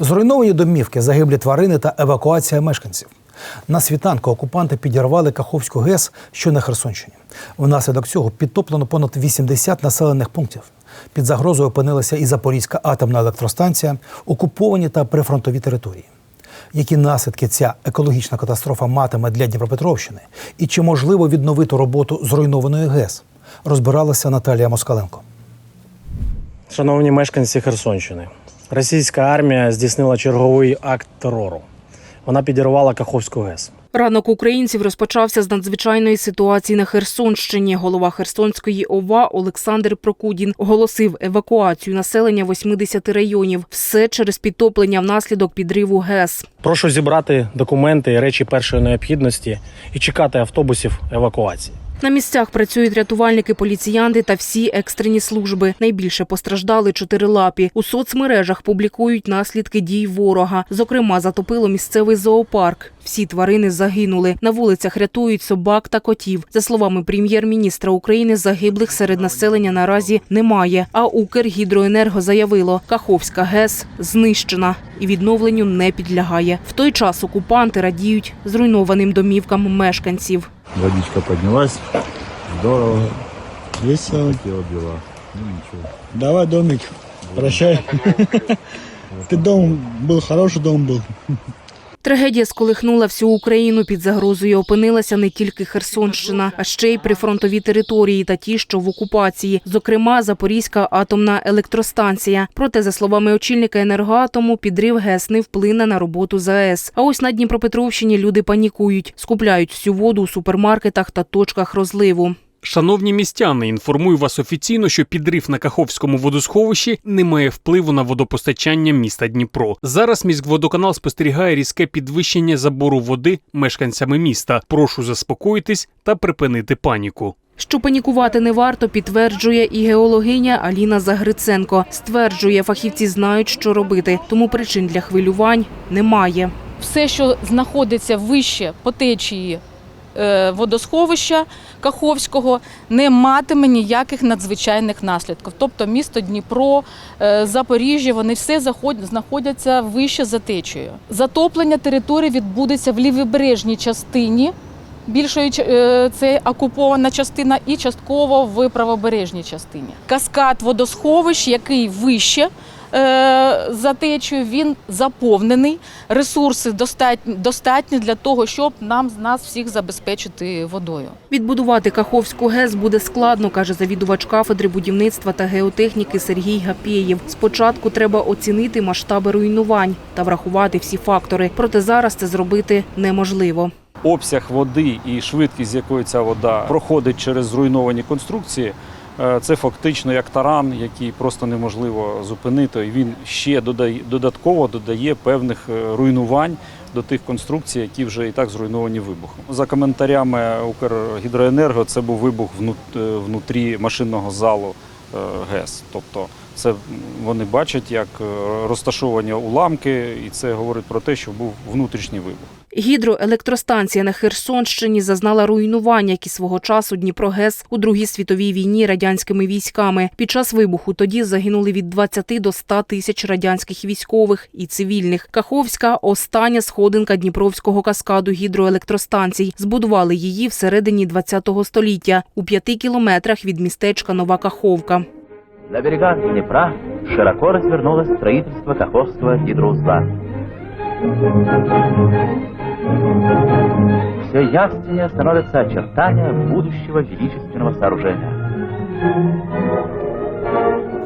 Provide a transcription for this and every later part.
Зруйновані домівки, загиблі тварини та евакуація мешканців. На світанку окупанти підірвали Каховську ГЕС, що на Херсонщині. Внаслідок цього підтоплено понад 80 населених пунктів. Під загрозою опинилася і Запорізька атомна електростанція, окуповані та прифронтові території. Які наслідки ця екологічна катастрофа матиме для Дніпропетровщини? І чи можливо відновити роботу зруйнованої ГЕС? Розбиралася Наталія Москаленко. Шановні мешканці Херсонщини, російська армія здійснила черговий акт терору. Вона підірвала Каховську ГЕС. Ранок українців розпочався з надзвичайної ситуації на Херсонщині. Голова Херсонської ОВА Олександр Прокудін оголосив евакуацію населення 80 районів. Все через підтоплення внаслідок підриву ГЕС. Прошу зібрати документи і речі першої необхідності і чекати автобусів евакуації. На місцях працюють рятувальники, поліціянти та всі екстрені служби. Найбільше постраждали чотирилапі. У соцмережах публікують наслідки дій ворога. Зокрема, затопило місцевий зоопарк. Всі тварини загинули. На вулицях рятують собак та котів. За словами прем'єр-міністра України, загиблих серед населення наразі немає. А Укргідроенерго заявило, Каховська ГЕС знищена і відновленню не підлягає. В той час окупанти радіють зруйнованим домівкам мешканців. Водичка поднялась. Здорово. Весело дело дела. Ну ничего. Давай, домик, прощай. Ты дом был, хороший дом был. Трагедія сколихнула всю Україну. Під загрозою опинилася не тільки Херсонщина, а ще й прифронтові території та ті, що в окупації, зокрема Запорізька атомна електростанція. Проте, за словами очільника енергоатому, підрив ГЕС не вплине на роботу ЗАЕС. А ось на Дніпропетровщині люди панікують, скупляють всю воду у супермаркетах та точках розливу. Шановні містяни, інформую вас офіційно, що підрив на Каховському водосховищі не має впливу на водопостачання міста Дніпро. Зараз міськводоканал спостерігає різке підвищення забору води мешканцями міста. Прошу заспокоїтись та припинити паніку. Що панікувати не варто, підтверджує і геологиня Аліна Загриценко. Стверджує, фахівці знають, що робити, тому причин для хвилювань немає. все, що знаходиться вище по течії водосховища Каховського, не матиме ніяких надзвичайних наслідків. Тобто місто Дніпро, е, Запоріжжя, вони все знаходяться вище за течією. Затоплення території відбудеться в лівобережній частині. Більшою ч- е, це окупована частина і частково в правобережній частині. Каскад водосховищ, який вище е, за течією, він заповнений. Ресурси достатні, достатні для того, щоб нам нас всіх забезпечити водою. Відбудувати Каховську ГЕС буде складно, каже завідувач кафедри будівництва та геотехніки Сергій Гапєєв. Спочатку треба оцінити масштаби руйнувань та врахувати всі фактори. Проте зараз це зробити неможливо. обсяг води і швидкість, з якою ця вода проходить через зруйновані конструкції, е, це фактично як таран, який просто неможливо зупинити. І він ще додає додатково додає певних е, руйнувань до тих конструкцій, які вже і так зруйновані вибухом. За коментарями Укргідроенерго, це був вибух е, внутрі машинного залу е, ГЕС. Тобто це вони бачать, як е, розташовані уламки, і це говорить про те, що був внутрішній вибух. Гідроелектростанція на Херсонщині зазнала руйнувань, як і свого часу Дніпрогес у Другій світовій війні радянськими військами. Під час вибуху тоді загинули від 20 до 100 тисяч радянських військових і цивільних. Каховська остання сходинка Дніпровського каскаду гідроелектростанцій. Збудували її всередині 20 століття у п'яти кілометрах від містечка Нова Каховка. На берегах Днепра широко развернулось строительство Каховского гидроузла. Все явственнее становятся очертания будущего величественного сооружения.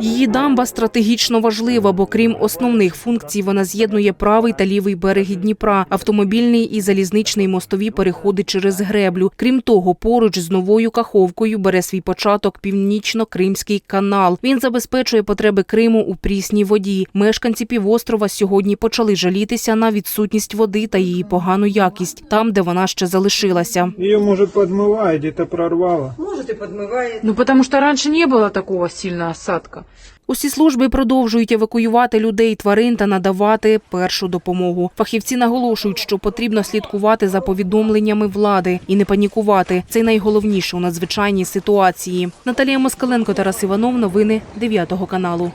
Її дамба стратегічно важлива, бо крім основних функцій, вона з'єднує правий та лівий береги Дніпра. Автомобільний і залізничний мостові переходи через греблю. Крім того, поруч з новою каховкою бере свій початок північно-кримський канал. Він забезпечує потреби Криму у прісній воді. Мешканці півострова сьогодні почали жалітися на відсутність води та її погану якість там, де вона ще залишилася. Ее, может, подмывает, где-то прорвало. Ну, потому что раньше не было такого сильного осадка. Усі служби продовжують евакуювати людей, тварин та надавати першу допомогу. Фахівці наголошують, що потрібно слідкувати за повідомленнями влади і не панікувати. Це найголовніше у надзвичайній ситуації. Наталія Москаленко, Тарас Іванов. Новини 9 каналу.